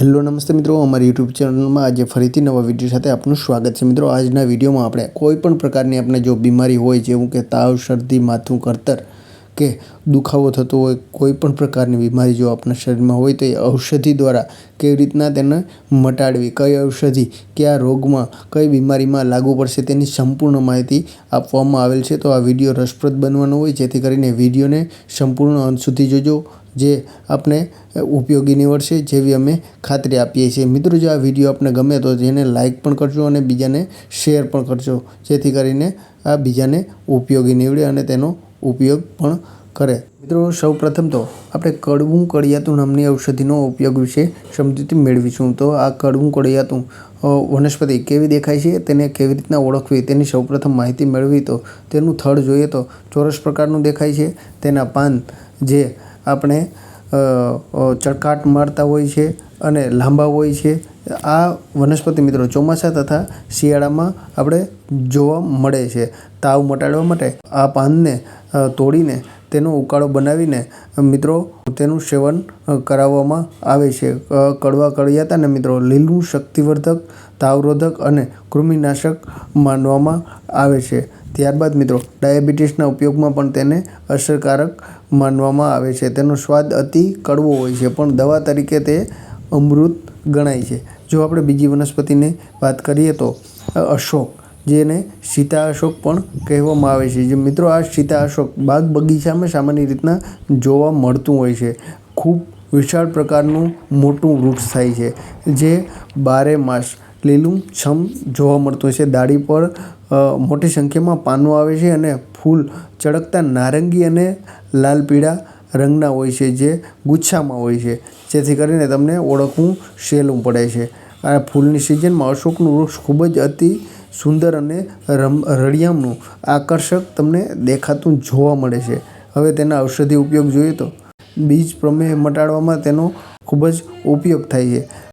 Hello નમસ્તે મિત્રો, અમારી યુટ્યુબ ચેનલમાં આજે ફરીથી નવા વીડિયો સાથે આપનું સ્વાગત છે. મિત્રો, આજના વિડીયોમાં આપણે કોઈ પણ પ્રકારની આપણે જો બીમારી હોય જેવું કે તાવ, શરદી, માથું, કરતર કે દુખાવો થતો હોય, કોઈ પણ પ્રકારની બીમારી જો આપણા શરીરમાં હોય તો એ ઔષધિ દ્વારા કેવી રીતના તેને મટાડવી, કઈ ઔષધિ, કયા રોગમાં, કઈ બીમારીમાં લાગુ પડશે તેની સંપૂર્ણ માહિતી આપવામાં આવેલ છે. તો આ વીડિયો રસપ્રદ બનવાનો હોય, જેથી કરીને વિડીયોને સંપૂર્ણ અંત સુધી જોજો. જે આપને ઉપયોગી નીવડશે, જેવી અમે ખાતરી આપીએ છીએ. મિત્રો, જો આ વીડિયો આપને ગમે તો જેને લાઇક પણ કરજો અને બીજાને શેર પણ કરજો, જેથી કરીને આ બીજાને ઉપયોગી નીવડે અને તેનો ઉપયોગ પણ કરે. મિત્રો સૌ પ્રથમ તો આપણે કડવું કડિયાતું નામની ઔષધિનો ઉપયોગ વિશે સમજૂતી મેળવીશું. તો આ કડવું કડિયાતું વનસ્પતિ કેવી દેખાય છે, તેને કેવી રીતના ઓળખવી, તેની સૌપ્રથમ માહિતી મેળવી તો તેનું થડ જોઈએ તો ચોરસ પ્રકારનું દેખાય છે. તેના પાન જે આપણે ચળકાટ મારતા હોય છે અને લાંબા હોય છે. આ વનસ્પતિ મિત્રો ચોમાસા તથા શિયાળામાં આપણે જોવા મળે છે. તાવ મટાડવા માટે આ પાનને તોડીને તેનો ઉકાળો બનાવીને મિત્રો તેનું સેવન કરાવવામાં આવે છે. કડવા કડિયાતાને મિત્રો લીલું શક્તિવર્ધક, તાવરોધક અને કૃમિનાશક માનવામાં આવે છે. ત્યારબાદ મિત્રો, ડાયાબિટીસના ઉપયોગમાં પણ તેને અસરકારક માનવામાં આવે છે. તેનો સ્વાદ અતિ કડવો હોય છે, પણ દવા તરીકે તે અમૃત ગણાય છે. જો આપણે બીજી વનસ્પતિની વાત કરીએ તો અશોક, જેને સીતા અશોક પણ કહેવામાં આવે છે. જે મિત્રો, આ સીતા અશોક બાગ બગીચામાં સામાન્ય રીતના જોવા મળતું હોય છે. ખૂબ વિશાળ પ્રકારનું મોટું વૃક્ષ થાય છે, જે બારે માસ લીલું છમ જોવા મળતું હોય છે. ડાળી પર મોટી સંખ્યામાં પાનો આવે છે અને ફૂલ ચળકતા નારંગી અને લાલ પીળા રંગના હોય છે જે ગુચ્છામાં હોય છે. જેથી કરીને તમને ઓળખવું સહેલું પડે છે. આ ફૂલની સિઝનમાં અશોકનું વૃક્ષ ખૂબ જ અતિ સુંદર અને રમ રળિયામણું આકર્ષક તમને દેખાતું જોવા મળે છે. હવે તેના ઔષધિ ઉપયોગ જોઈએ તો. બીજ પ્રમેહ મટાડવામાં તેનો ખૂબ જ ઉપયોગ થાય છે.